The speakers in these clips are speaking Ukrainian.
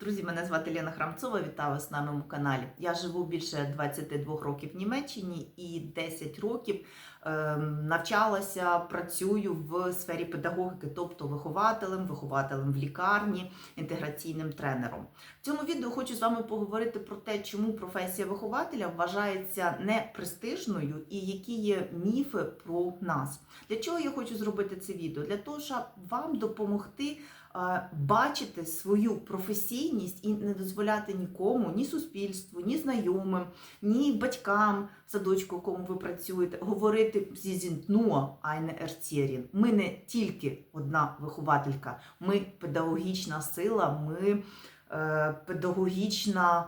Друзі, мене звати Лена Храмцова. Вітаю вас на моєму каналі. Я живу більше 22 років в Німеччині і 10 років е, навчалася, працюю в сфері педагогіки, тобто вихователем, вихователем в лікарні, інтеграційним тренером. В цьому відео хочу з вами поговорити про те, чому професія вихователя вважається непрестижною і які є міфи про нас. Для чого я хочу зробити це відео? Для того, щоб вам допомогти бачити свою професійність і не дозволяти нікому, ні суспільству, ні знайомим, ні батькам садочку, в якому ви працюєте, говорити «Sie sind nur eine Erzieherin». Ми не тільки одна вихователька, ми педагогічна сила, ми е, педагогічна,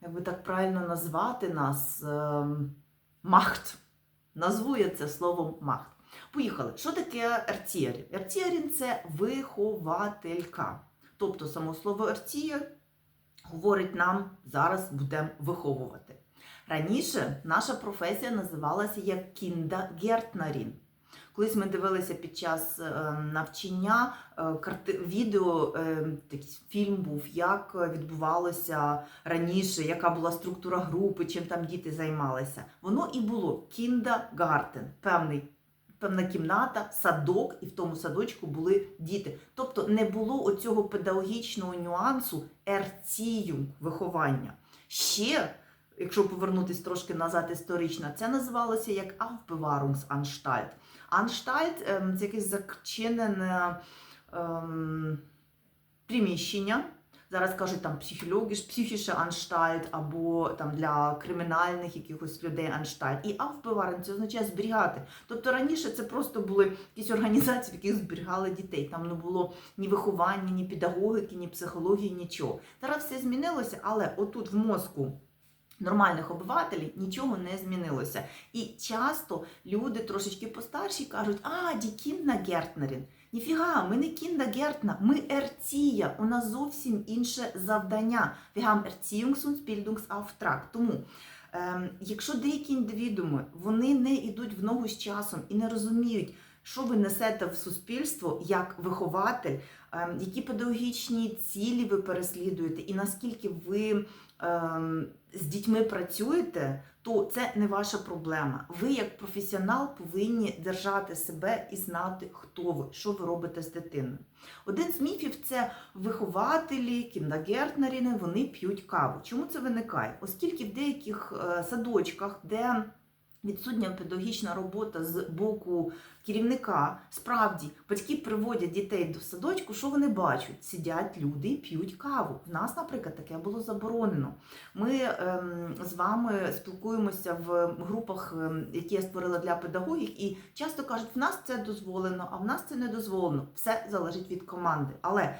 як би так правильно назвати нас, е, махт. Назву я це словом махт. Поїхали. Що таке ерцієрін? Ерцієрін – це вихователька. Тобто само слово ерцієр говорить нам зараз будемо виховувати. Раніше наша професія називалася як кіндагертнарін. Колись ми дивилися під час е, навчання е, відео, е, такий фільм був, як відбувалося раніше, яка була структура групи, чим там діти займалися. Воно і було кіндагартен, певний. Певна кімната, садок, і в тому садочку були діти. Тобто не було оцього педагогічного нюансу ерцію виховання. Ще, якщо повернутися трошки назад історично, це називалося як Aufbewahrungsanstalt. Анштальт ем, це якесь зачинене ем, приміщення. Зараз кажуть там психіше анштальт або там для кримінальних якихось людей анштальт. І авпиварен це означає зберігати. Тобто раніше це просто були якісь організації, в яких зберігали дітей. Там не було ні виховання, ні педагогіки, ні психології, нічого. Зараз все змінилося, але отут в мозку. Нормальних обивателів нічого не змінилося. І часто люди трошечки постарші кажуть, а, ді кіндагертнерін. Ніфіга, ми не кіндагертна, ми ерція. У нас зовсім інше завдання. Und Bildungsauftrag. Тому, ем, якщо деякі індивідууми вони не йдуть в ногу з часом і не розуміють, що ви несете в суспільство як вихователь, ем, які педагогічні цілі ви переслідуєте, і наскільки ви ем, з дітьми працюєте, то це не ваша проблема. Ви, як професіонал, повинні держати себе і знати, хто ви, що ви робите з дитиною. Один з міфів це вихователі, кіндагертнеріни, вони п'ють каву. Чому це виникає? Оскільки в деяких е, садочках, де Відсутня педагогічна робота з боку керівника. Справді, батьки приводять дітей до садочку, що вони бачать? Сидять люди і п'ють каву. В нас, наприклад, таке було заборонено. Ми ем, з вами спілкуємося в групах, ем, які я створила для педагогів, і часто кажуть, в нас це дозволено, а в нас це не дозволено. Все залежить від команди. Але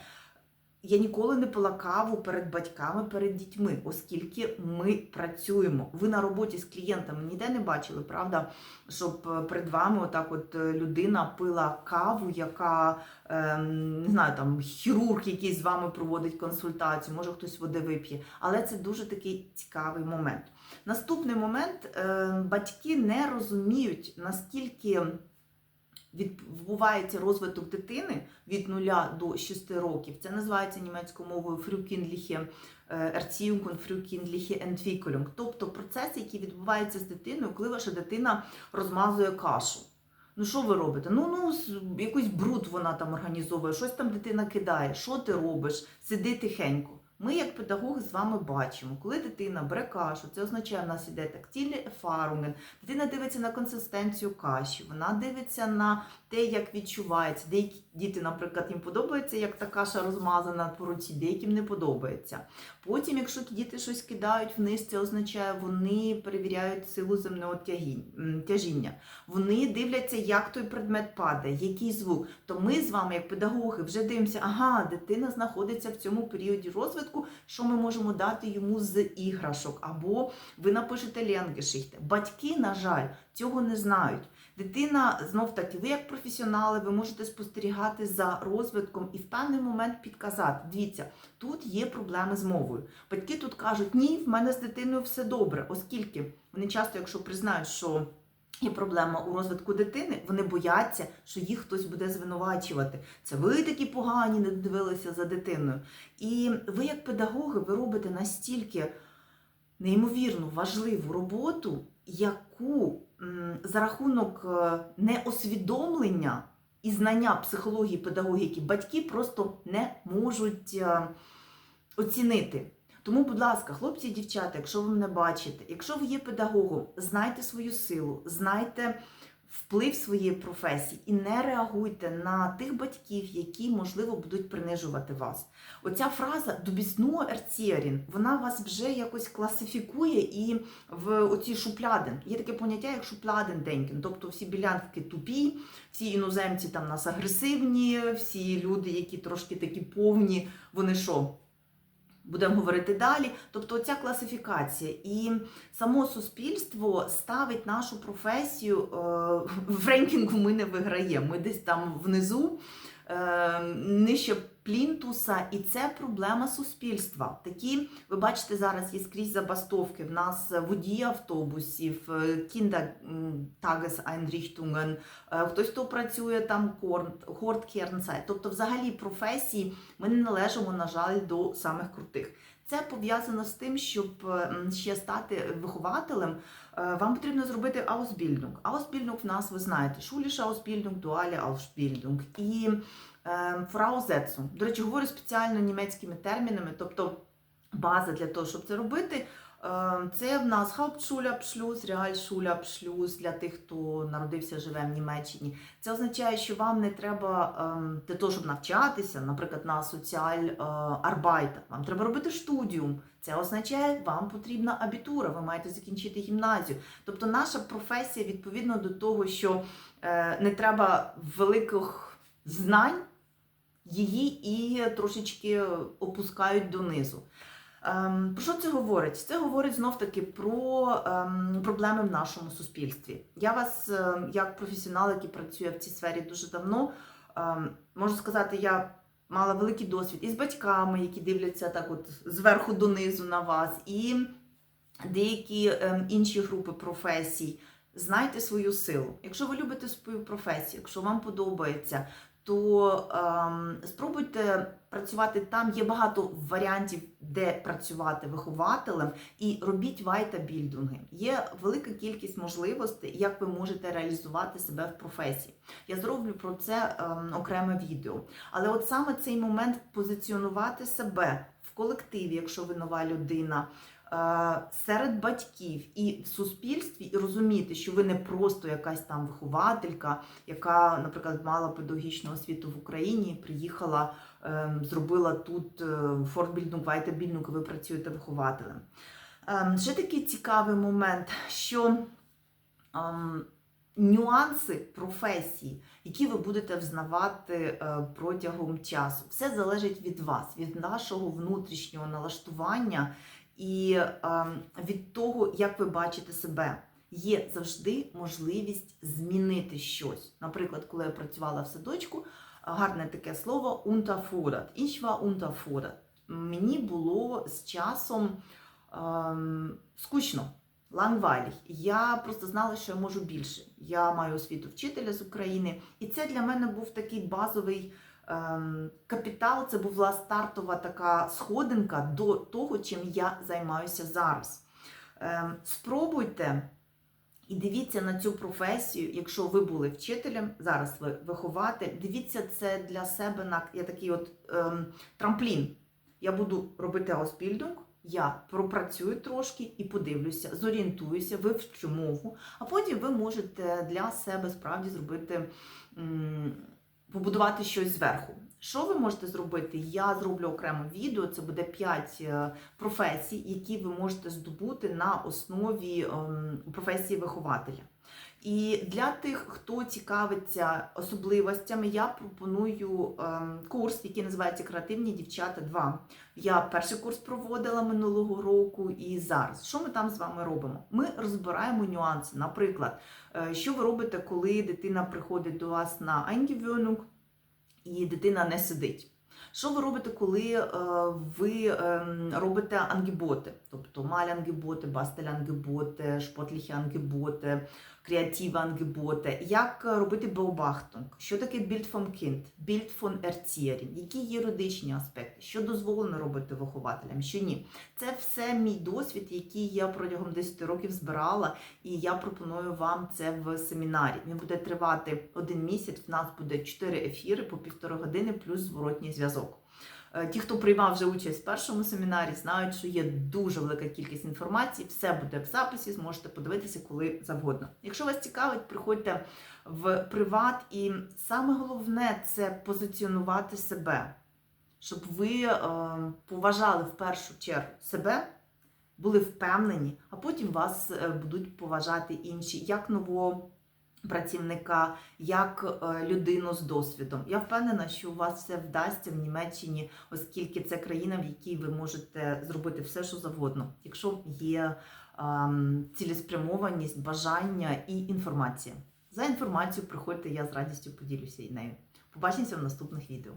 я ніколи не пила каву перед батьками, перед дітьми, оскільки ми працюємо. Ви на роботі з клієнтами ніде не бачили, правда? Щоб е, перед вами отак от е, людина пила каву, яка ем, не знаю, там хірург, який з вами проводить консультацію, може хтось води вип'є. Але це дуже такий цікавий момент. Наступний момент е, батьки не розуміють, наскільки відбувається розвиток дитини від 0 до 6 років. Це називається німецькою мовою frühkindliche Erziehung frühkindliche Entwicklung. Тобто процеси, які відбуваються з дитиною, коли ваша дитина розмазує кашу. Ну, що ви робите? Ну, ну, якийсь бруд вона там організовує, щось там дитина кидає. Що ти робиш? Сиди тихенько. Ми, як педагоги, з вами бачимо, коли дитина бере кашу, це означає, в нас іде тактильний ефарунген, дитина дивиться на консистенцію каші, вона дивиться на те, як відчувається. Деякі діти, наприклад, їм подобається, як та каша розмазана по руці, деяким не подобається. Потім, якщо діти щось кидають вниз, це означає, вони перевіряють силу земного тяжіння. Вони дивляться, як той предмет падає, який звук. То ми з вами, як педагоги, вже дивимося, ага, дитина знаходиться в цьому періоді розвитку, що ми можемо дати йому з іграшок, або ви напишете ленгешихте. Батьки, на жаль, цього не знають. Дитина знов таки, ви як професіонали, ви можете спостерігати за розвитком і в певний момент підказати. Дивіться, тут є проблеми з мовою. Батьки тут кажуть, ні, в мене з дитиною все добре, оскільки вони часто, якщо признають, що Є проблема у розвитку дитини, вони бояться, що їх хтось буде звинувачувати. Це ви такі погані, не дивилися за дитиною. І ви, як педагоги, ви робите настільки неймовірну важливу роботу, яку за рахунок е, неосвідомлення і знання психології, педагогіки батьки просто не можуть е, оцінити. Тому, будь ласка, хлопці і дівчата, якщо ви мене бачите, якщо ви є педагогом, знайте свою силу, знайте вплив своєї професії і не реагуйте на тих батьків, які, можливо, будуть принижувати вас. Оця фраза «дубісно ерціарін», вона вас вже якось класифікує і в оці шуплядин. Є таке поняття, як шуплядин-денькін, тобто всі білянки тупі, всі іноземці там нас агресивні, всі люди, які трошки такі повні, вони що? Будемо говорити далі. Тобто ця класифікація і само суспільство ставить нашу професію е, в рейтингу ми не виграємо. Ми десь там внизу, е, нижче плінтуса, і це проблема суспільства. Такі, ви бачите, зараз є скрізь забастовки. В нас водії автобусів, е, Kindertageseinrichtungen, е, хтось, хто працює там Хорткернцай. Тобто, взагалі, професії ми не належимо, на жаль, до самих крутих. Це пов'язано з тим, щоб ще стати вихователем, е, вам потрібно зробити Ausbildung. Ausbildung в нас, ви знаєте, Schulische Ausbildung, Duale Ausbildung і е, Voraussetzung. До речі, говорю спеціально німецькими термінами, тобто база для того, щоб це робити. е, Це в нас Hauptschulabschluss, Realschulabschluss для тих, хто народився, живе в Німеччині. Це означає, що вам не треба ем, для того, щоб навчатися, наприклад, на соціаль е, арбайта. Вам треба робити студіум. Це означає, вам потрібна абітура, ви маєте закінчити гімназію. Тобто наша професія відповідно до того, що е, не треба великих знань, її і трошечки опускають донизу. Ем, Про що це говорить? Це говорить знов таки про ем, проблеми в нашому суспільстві. Я вас, е, як професіонал, який працює в цій сфері дуже давно, ем, можу сказати, я мала великий досвід і з батьками, які дивляться так, от зверху донизу на вас, і деякі інші групи професій. Знайте свою силу. Якщо ви любите свою професію, якщо вам подобається, то ем, спробуйте працювати там. Є багато варіантів, де працювати вихователем, і робіть вайта-більдинги. Є велика кількість можливостей, як ви можете реалізувати себе в професії. Я зроблю про це ем, окреме відео. Але от саме цей момент позиціонувати себе в колективі, якщо ви нова людина. Е, Серед батьків і в суспільстві, і розуміти, що ви не просто якась там вихователька, яка, наприклад, мала педагогічну освіту в Україні, приїхала, ем, зробила тут фортбільдинг, вайтебільдинг, і ви працюєте вихователем. Ем, Ще такий цікавий момент, що ем, нюанси професії, які ви будете взнавати е, протягом часу, все залежить від вас, від нашого внутрішнього налаштування і ем, від того, як ви бачите себе. Є завжди можливість змінити щось. Наприклад, коли я працювала в садочку, гарне таке слово «unterfordert». Ich war. Мені було з часом ем, скучно, лангвайліх. Я просто знала, що я можу більше. Я маю освіту вчителя з України, і це для мене був такий базовий капітал. Це була стартова така сходинка до того, чим я займаюся зараз. Ем, спробуйте. І дивіться на цю професію, якщо ви були вчителем, зараз ви вихователь, дивіться це для себе на я такий от ем, трамплін. Я буду робити ауспільдинг, я пропрацюю трошки і подивлюся, зорієнтуюся, вивчу мову, а потім ви можете для себе справді зробити, м, побудувати щось зверху. Що ви можете зробити? Я зроблю окремо відео, це буде 5 професій, які ви можете здобути на основі ем, професії вихователя. І для тих, хто цікавиться особливостями, я пропоную ем, курс, який називається Креативні дівчата 2. Я перший курс проводила минулого року і зараз. Що ми там з вами робимо? Ми розбираємо нюанси. Наприклад, е, що ви робите, коли дитина приходить до вас на Eingewöhnung і дитина не сидить. Що ви робите, коли е, ви е, робите ангіботи? Тобто малянгіботи, бастелянгіботи, шпотліхі-ангіботи, ангеботи, як робити Beobachtung, що таке Bild vom Kind, Bild von Erziehering, які юридичні аспекти, що дозволено робити вихователям, що ні. Це все мій досвід, який я протягом 10 років збирала, і я пропоную вам це в семінарі. Він буде тривати один місяць. В нас буде 4 ефіри по півтори години, плюс зворотній зв'язок. Е, Ті, хто приймав вже участь в першому семінарі, знають, що є дуже велика кількість інформації. Все буде в записі, зможете подивитися коли завгодно. Якщо вас цікавить, приходьте в приват, і саме головне це позиціонувати себе, щоб ви е, поважали в першу чергу себе, були впевнені, а потім вас е, будуть поважати інші, як нового працівника, як е, людину з досвідом. Я впевнена, що у вас все вдасться в Німеччині, оскільки це країна, в якій ви можете зробити все, що завгодно, якщо є ем, цілеспрямованість, бажання і інформація. За інформацію приходьте, я з радістю поділюся і нею. Побачимося в наступних відео.